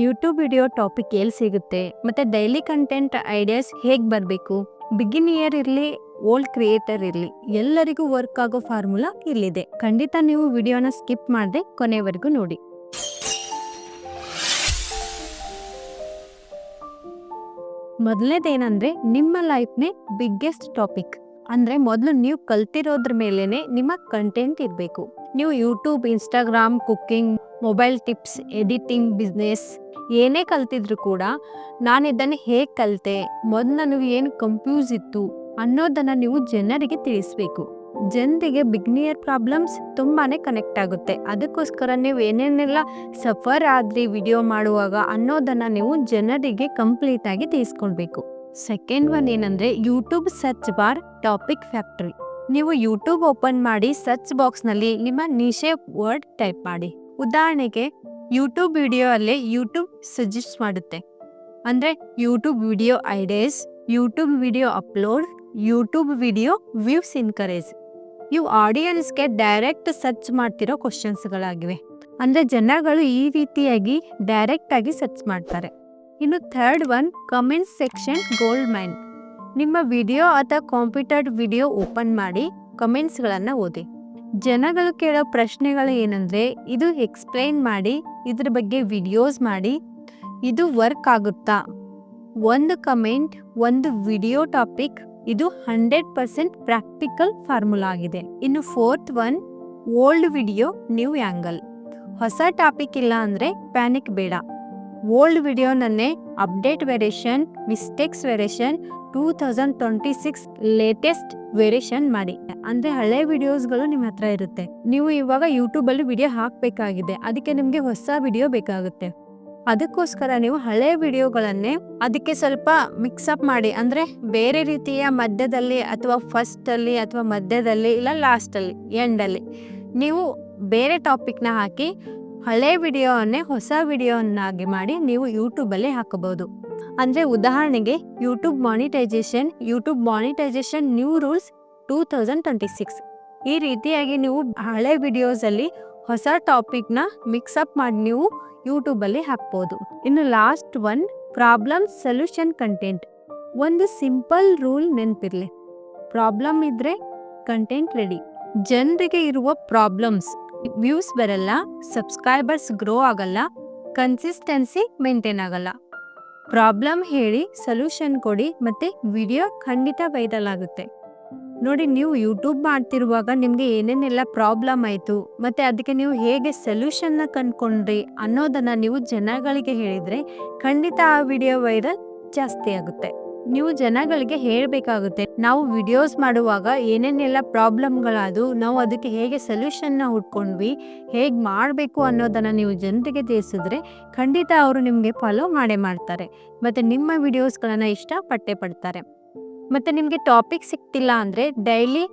YouTube video topic ಎಲ್ಲಿ ಸಿಗುತ್ತೆ? ಮತ್ತೆ ಡೈಲಿ ಕಂಟೆಂಟ್ ಐಡಿಯಾಸ್ ಹೇಗೆ ಬರಬೇಕು? ಬಿಗಿನಿಯರ್ ಇರಲಿ ಓಲ್ಡ್ ಕ್ರಿಯೇಟರ್ ಇರಲಿ, ಎಲ್ಲರಿಗೂ ವರ್ಕ್ ಆಗೋ ಫಾರ್ಮುಲಾ ಇಲ್ಲಿದೆ. ಖಂಡಿತ ನೀವು ವಿಡಿಯೋನ ಸ್ಕಿಪ್ ಮಾಡದೆ ಕೊನೆವರೆಗೂ ನೋಡಿ. ಮೊದಲನೇದೇನಂದ್ರೆ, ನಿಮ್ಮ ಲೈಫ್ನೇ ಬಿಗ್ಗೆಸ್ಟ್ ಟಾಪಿಕ್ ಅಂದ್ರೆ ಮೊದಲು ನೀವು ಕಲ್ತಿರೋದ್ರ ಮೇಲೇನೆ ನಿಮ್ಮ ಕಂಟೆಂಟ್ ಇರಬೇಕು. ನೀವು YouTube Instagram cooking mobile tips, editing business ಏನೇ ಕಲ್ತಿದ್ರು ಕೂಡ ನಾನು ಇದನ್ನು ಹೇಗೆ ಕಲಿತೆ ಮೊದಲು ನನಗೆ ಏನು ಕಂಫ್ಯೂಸ್ ಇತ್ತು ಅನ್ನೋದನ್ನು ನೀವು ಜನರಿಗೆ ತಿಳಿಸ್ಬೇಕು. ಜನರಿಗೆ ಬಿಗ್ನಿಯರ್ ಪ್ರಾಬ್ಲಮ್ಸ್ ತುಂಬಾ ಕನೆಕ್ಟ್ ಆಗುತ್ತೆ. ಅದಕ್ಕೋಸ್ಕರ ನೀವು ಏನೇನೆಲ್ಲ ಸಫರ್ ಆದ್ರಿ ವಿಡಿಯೋ ಮಾಡುವಾಗ ಅನ್ನೋದನ್ನು ನೀವು ಜನರಿಗೆ ಕಂಪ್ಲೀಟ್ ಆಗಿ ತಿಳಿಸ್ಕೊಳ್ಬೇಕು. ಸೆಕೆಂಡ್ ಒನ್ ಏನಂದ್ರೆ YouTube search bar topic factory ನೀವು ಯೂಟ್ಯೂಬ್ ಓಪನ್ ಮಾಡಿ ಸರ್ಚ್ ಬಾಕ್ಸ್ನಲ್ಲಿ ನಿಮ್ಮ ನಿಶೆ ವರ್ಡ್ ಟೈಪ್ ಮಾಡಿ. ಉದಾಹರಣೆಗೆ ಯೂಟ್ಯೂಬ್ ವಿಡಿಯೋ ಅಲ್ಲಿ ಯೂಟ್ಯೂಬ್ ಸಜೆಸ್ಟ್ ಮಾಡುತ್ತೆ. ಅಂದ್ರೆ YouTube video ideas YouTube video upload YouTube video views encourage ಇವು ಆಡಿಯನ್ಸ್ಗೆ ಡೈರೆಕ್ಟ್ ಸರ್ಚ್ ಮಾಡ್ತಿರೋ ಕ್ವಶನ್ಸ್ಗಳಾಗಿವೆ ಅಂದ್ರೆ ಜನಗಳು ಈ ರೀತಿಯಾಗಿ ಡೈರೆಕ್ಟ್ ಆಗಿ ಸರ್ಚ್ ಮಾಡ್ತಾರೆ. ಇನ್ನು third one comment section gold mine ನಿಮ್ಮ ವಿಡಿಯೋ ಅಥವಾ ಕಂಪ್ಯೂಟರ್ ವಿಡಿಯೋ ಓಪನ್ ಮಾಡಿ ಕಮೆಂಟ್ಸ್ಗಳನ್ನು ಓದಿ. ಜನಗಳು ಕೇಳೋ ಪ್ರಶ್ನೆಗಳು ಏನಂದ್ರೆ, ಇದು ಎಕ್ಸ್ಪ್ಲೈನ್ ಮಾಡಿ, ಇದ್ರ ಬಗ್ಗೆ ವಿಡಿಯೋಸ್ ಮಾಡಿ, ಇದು ವರ್ಕ್ ಆಗುತ್ತಾ? ಒಂದು ಕಮೆಂಟ್ ಒಂದು ವಿಡಿಯೋ ಟಾಪಿಕ್ ಇದು ಹಂಡ್ರೆಡ್ ಪರ್ಸೆಂಟ್ ಪ್ರಾಕ್ಟಿಕಲ್ ಫಾರ್ಮುಲಾ ಆಗಿದೆ. ಇನ್ನು fourth one old video new angle ಹೊಸ ಟಾಪಿಕ್ ಇಲ್ಲ ಅಂದರೆ ಪ್ಯಾನಿಕ್ ಬೇಡ. Old ವಿಡಿಯೋನನ್ನೇ update variation mistakes variation two thousand twenty six latest variation ಮಾಡಿ. ಅಂದ್ರೆ ಹಳೆ ವಿಡಿಯೋಸ್ಗಳು ನಿಮ್ಮ ಹತ್ರ ಇರುತ್ತೆ. ನೀವು ಇವಾಗ ಯೂಟ್ಯೂಬಲ್ಲಿ ವಿಡಿಯೋ ಹಾಕಬೇಕಾಗಿದೆ. ಅದಕ್ಕೆ ನಿಮಗೆ ಹೊಸ ವಿಡಿಯೋ ಬೇಕಾಗುತ್ತೆ. ಅದಕ್ಕೋಸ್ಕರ ನೀವು ಹಳೆ ವಿಡಿಯೋಗಳನ್ನೇ ಅದಕ್ಕೆ ಸ್ವಲ್ಪ ಮಿಕ್ಸಪ್ ಮಾಡಿ. ಅಂದ್ರೆ ಬೇರೆ ರೀತಿಯ ಮಧ್ಯದಲ್ಲಿ ಅಥವಾ ಫಸ್ಟ್ ಅಲ್ಲಿ ಅಥವಾ ಮಧ್ಯದಲ್ಲಿ ಇಲ್ಲ ಲಾಸ್ಟ್ ಅಲ್ಲಿ ಎಂಡ್ ಅಲ್ಲಿ ನೀವು ಬೇರೆ ಟಾಪಿಕ್ನ ಹಾಕಿ ಹಳೆ ವಿಡಿಯೋವನ್ನೇ ಹೊಸ ವಿಡಿಯೋವನ್ನಾಗಿ ಮಾಡಿ ನೀವು ಯೂಟ್ಯೂಬಲ್ಲಿ ಹಾಕಬಹುದು. ಅಂದರೆ ಉದಾಹರಣೆಗೆ YouTube monetization YouTube monetization new rules two thousand twenty six ಈ ರೀತಿಯಾಗಿ ನೀವು ಹಳೆ ವಿಡಿಯೋಸಲ್ಲಿ ಹೊಸ ಟಾಪಿಕ್ನ ಮಿಕ್ಸಪ್ ಮಾಡಿ ನೀವು ಯೂಟ್ಯೂಬಲ್ಲಿ ಹಾಕ್ಬೋದು. ಇನ್ನು last one problem solution content ಒಂದು ಸಿಂಪಲ್ ರೂಲ್ ನೆನಪಿರಲಿ. ಪ್ರಾಬ್ಲಮ್ ಇದ್ರೆ ಕಂಟೆಂಟ್ ರೆಡಿ ಜನರಿಗೆ ಇರುವ ಪ್ರಾಬ್ಲಮ್ಸ್ ವ್ಯೂಸ್ ಬರಲ್ಲ ಸಬ್ಸ್ಕ್ರೈಬರ್ಸ್ ಗ್ರೋ ಆಗಲ್ಲ ಕನ್ಸಿಸ್ಟೆನ್ಸಿ ಮೇಂಟೈನ್ ಆಗಲ್ಲ. ಪ್ರಾಬ್ಲಮ್ ಹೇಳಿ ಸೊಲ್ಯೂಷನ್ ಕೊಡಿ ಮತ್ತೆ ವಿಡಿಯೋ ಖಂಡಿತ ವೈರಲ್ ಆಗುತ್ತೆ. ನೋಡಿ, ನೀವು ಯೂಟ್ಯೂಬ್ ಮಾಡ್ತಿರುವಾಗ ನಿಮಗೆ ಏನೇನೆಲ್ಲ ಪ್ರಾಬ್ಲಮ್ ಆಯಿತು, ಮತ್ತು ಅದಕ್ಕೆ ನೀವು ಹೇಗೆ ಸೊಲ್ಯೂಷನ್ನ ಕಂಡ್ಕೊಂಡ್ರಿ ಅನ್ನೋದನ್ನು ನೀವು ಜನಗಳಿಗೆ ಹೇಳಿದರೆ ಖಂಡಿತ ಆ ವಿಡಿಯೋ ವೈರಲ್ ಜಾಸ್ತಿ ಆಗುತ್ತೆ. ನೀವು ಜನಗಳಿಗೆ ಹೇಳಬೇಕಾಗುತ್ತೆ, ನಾವು ವಿಡಿಯೋಸ್ ಮಾಡುವಾಗ ಏನೇನೆಲ್ಲ ಪ್ರಾಬ್ಲಮ್ಗಳಾದವು ನಾವು ಅದಕ್ಕೆ ಹೇಗೆ ಸೊಲ್ಯೂಷನ್ನ ಹುಡ್ಕೊಂಡ್ವಿ, ಹೇಗೆ ಮಾಡಬೇಕು ಅನ್ನೋದನ್ನು ನೀವು ಜನರಿಗೆ ತಿಳಿಸಿದ್ರೆ ಖಂಡಿತ ಅವರು ನಿಮಗೆ ಫಾಲೋ ಮಾಡೇ ಮಾಡ್ತಾರೆ, ಮತ್ತು ನಿಮ್ಮ ವಿಡಿಯೋಸ್ಗಳನ್ನು ಇಷ್ಟಪಟ್ಟೆ ಪಡ್ತಾರೆ. ಮತ್ತು ನಿಮಗೆ ಟಾಪಿಕ್ ಸಿಗ್ತಿಲ್ಲ ಅಂದರೆ daily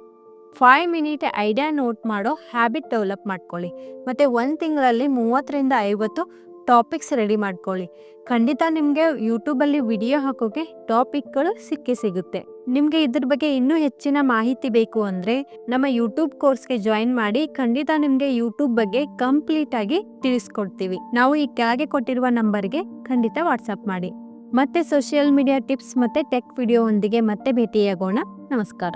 five minute idea note ಮಾಡೋ ಹ್ಯಾಬಿಟ್ ಡೆವಲಪ್ ಮಾಡ್ಕೊಳ್ಳಿ. ಮತ್ತು ಒಂದು ತಿಂಗಳಲ್ಲಿ ಮೂವತ್ತರಿಂದ ಐವತ್ತು ಟಾಪಿಕ್ಸ್ ರೆಡಿ ಮಾಡ್ಕೊಳ್ಳಿ. ಖಂಡಿತ ನಿಮಗೆ ಯೂಟ್ಯೂಬಲ್ಲಿ ವಿಡಿಯೋ ಹಾಕೋಕೆ ಟಾಪಿಕ್ಗಳು ಸಿಕ್ಕಿ ಸಿಗುತ್ತೆ. ನಿಮಗೆ ಇದ್ರ ಬಗ್ಗೆ ಇನ್ನೂ ಹೆಚ್ಚಿನ ಮಾಹಿತಿ ಬೇಕು ಅಂದರೆ ನಮ್ಮ ಯೂಟ್ಯೂಬ್ ಕೋರ್ಸ್ಗೆ ಜಾಯಿನ್ ಮಾಡಿ ಖಂಡಿತ ನಿಮಗೆ ಯೂಟ್ಯೂಬ್ ಬಗ್ಗೆ ಕಂಪ್ಲೀಟ್ ಆಗಿ ತಿಳಿಸ್ಕೊಡ್ತೀವಿ. ನಾವು ಈ ಕೆಳಗೆ ಕೊಟ್ಟಿರುವ ನಂಬರ್ಗೆ ಖಂಡಿತ ವಾಟ್ಸಪ್ ಮಾಡಿ. ಮತ್ತೆ ಸೋಷಿಯಲ್ ಮೀಡಿಯಾ ಟಿಪ್ಸ್ ಮತ್ತೆ ಟೆಕ್ ವಿಡಿಯೋ ಒಂದಿಗೆ ಮತ್ತೆ ಭೇಟಿಯಾಗೋಣ. ನಮಸ್ಕಾರ.